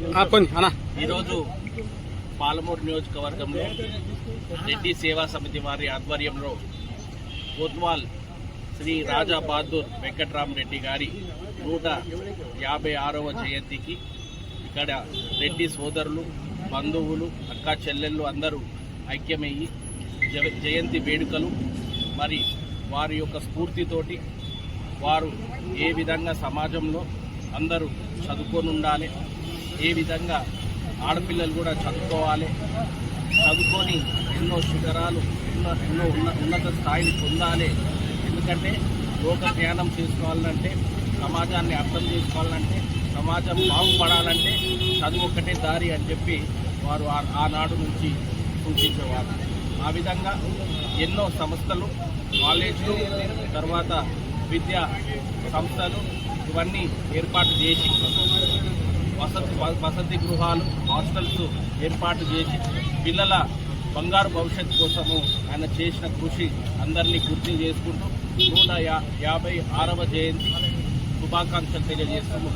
ఈరోజు పాలమూరు నియోజకవర్గంలో రెడ్డి సేవా సమితి వారి ఆధ్వర్యంలో కోత్వాల్ శ్రీ రాజా బహదూర్ వెంకట్రామరెడ్డి గారి నూట యాభై ఆరవ జయంతికి ఇక్కడ రెడ్డి సోదరులు బంధువులు అక్క చెల్లెళ్ళు అందరూ ఐక్యమయ్యి జయంతి వేడుకలు మరి వారి యొక్క స్ఫూర్తితోటి వారు ఏ విధంగా సమాజంలో అందరూ చదువుకొని ఉండాలి ఏ విధంగా ఆడపిల్లలు కూడా చదువుకోవాలి? చదువుకొని ఎన్నో శిఖరాలు ఎన్నో ఎన్నో ఉన్న ఉన్నత స్థాయిని పొందాలి. ఎందుకంటే లోక జ్ఞానం చేసుకోవాలంటే సమాజాన్ని అర్థం చేసుకోవాలంటే సమాజం బాగుపడాలంటే చదువు ఒక్కటే దారి అని చెప్పి వారు ఆ- ఆనాడు నుంచి సూచించేవారు. ఆ విధంగా ఎన్నో సంస్థలు కాలేజీలు తర్వాత విద్యా సంస్థలు ఇవన్నీ ఏర్పాటు చేసి వసతి వసతి గృహాలు హాస్టల్స్ ఏర్పాటు చేసి పిల్లల బంగారు భవిష్యత్తు కోసము ఆయన చేసిన కృషి అందరినీ గుర్తు చేసుకుంటూ నూట యా యాభై ఆరవ జయంతి శుభాకాంక్షలు తెలియజేస్తాము